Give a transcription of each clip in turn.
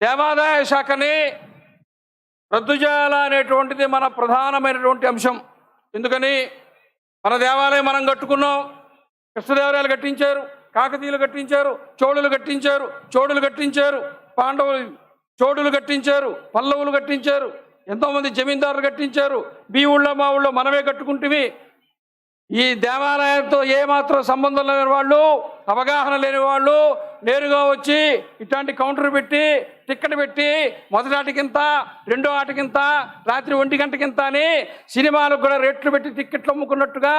దేవాదాయ శాఖని రద్దు చేయాలనేటువంటిది మన ప్రధానమైనటువంటి అంశం. ఎందుకని? మన దేవాలయం మనం కట్టుకున్నాం. కృష్ణదేవరాయలు కట్టించారు కాకతీయులు కట్టించారు చోడులు కట్టించారు చోడులు కట్టించారు పాండవులు చోడులు కట్టించారు పల్లవులు కట్టించారు ఎంతోమంది జమీందారులు కట్టించారు మీ ఊళ్ళో మా ఊళ్ళో మనమే కట్టుకుంటువి ఈ దేవాలయంతో ఏమాత్రం సంబంధం లేని వాళ్ళు అవగాహన లేని వాళ్ళు నేరుగా వచ్చి ఇట్లాంటి కౌంటర్ పెట్టి టిక్కెట్ పెట్టి మొదటి ఆటకింత రెండో ఆటకింత రాత్రి ఒంటి గంటకింత అని సినిమాలకు కూడా రేట్లు పెట్టి టిక్కెట్లు అమ్ముకున్నట్టుగా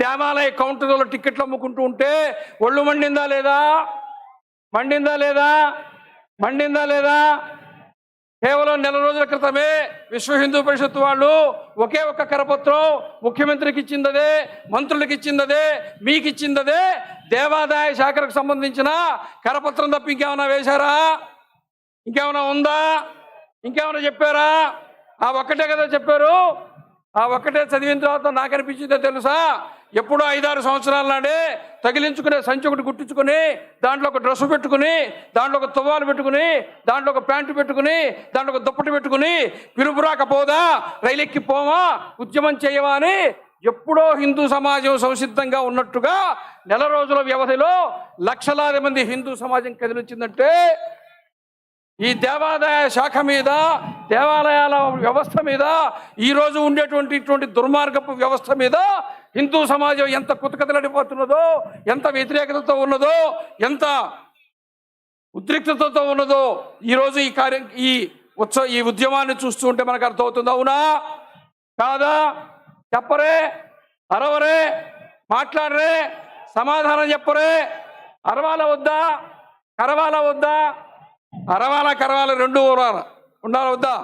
దేవాలయ కౌంటర్లో టిక్కెట్లు అమ్ముకుంటూ ఉంటే ఒళ్ళు మండిందా లేదా? మండిందా లేదా? మండిందా లేదా? కేవలం నెల రోజుల క్రితమే విశ్వ హిందూ పరిషత్ వాళ్ళు ఒకే ఒక్క కరపత్రం ముఖ్యమంత్రికి ఇచ్చిందదే మంత్రులకు ఇచ్చిందదే మీకు ఇచ్చిందదే దేవాదాయ శాఖకు సంబంధించిన కరపత్రం తప్ప ఇంకేమైనా వేశారా? ఇంకేమైనా ఉందా? ఇంకేమైనా చెప్పారా? ఆ ఒక్కటే కదా చెప్పారు. ఆ ఒక్కటే చదివిన తర్వాత నాకు అనిపించిందో తెలుసా? ఎప్పుడో ఐదారు సంవత్సరాల నాడే తగిలించుకునే సంచి ఒకటి గుట్టించుకుని దాంట్లో ఒక డ్రెస్ పెట్టుకుని దాంట్లో ఒక తువ్వాలు పెట్టుకుని దాంట్లో ఒక ప్యాంటు పెట్టుకుని దాంట్లో ఒక దుప్పటి పెట్టుకుని పిలుపురాక పోదా రైలెక్కి ఉద్యమం చేయవా అని ఎప్పుడో హిందూ సమాజం సంసిద్ధంగా ఉన్నట్టుగా నెల రోజుల వ్యవధిలో లక్షలాది మంది హిందూ సమాజం కదిలించిందంటే ఈ దేవాదాయ శాఖ మీద దేవాలయాల వ్యవస్థ మీద ఈరోజు ఉండేటువంటి ఇటువంటి దుర్మార్గపు వ్యవస్థ మీద హిందూ సమాజం ఎంత కుతకతలడిపోతున్నదో ఎంత వ్యతిరేకతతో ఉన్నదో ఎంత ఉద్రిక్తతతో ఉన్నదో ఈరోజు ఈ కార్యం ఈ ఉత్సవ ఈ ఉద్యమాన్ని చూస్తూ ఉంటే మనకు అర్థమవుతుంది అవునా? కాదా? చెప్పరే? అరవరే? మాట్లాడరే? సమాధానం చెప్పరే? అరవాల వద్దా? కరవాల వద్దా? అరవాల కరవాల రెండు ఉండాలా వద్దా?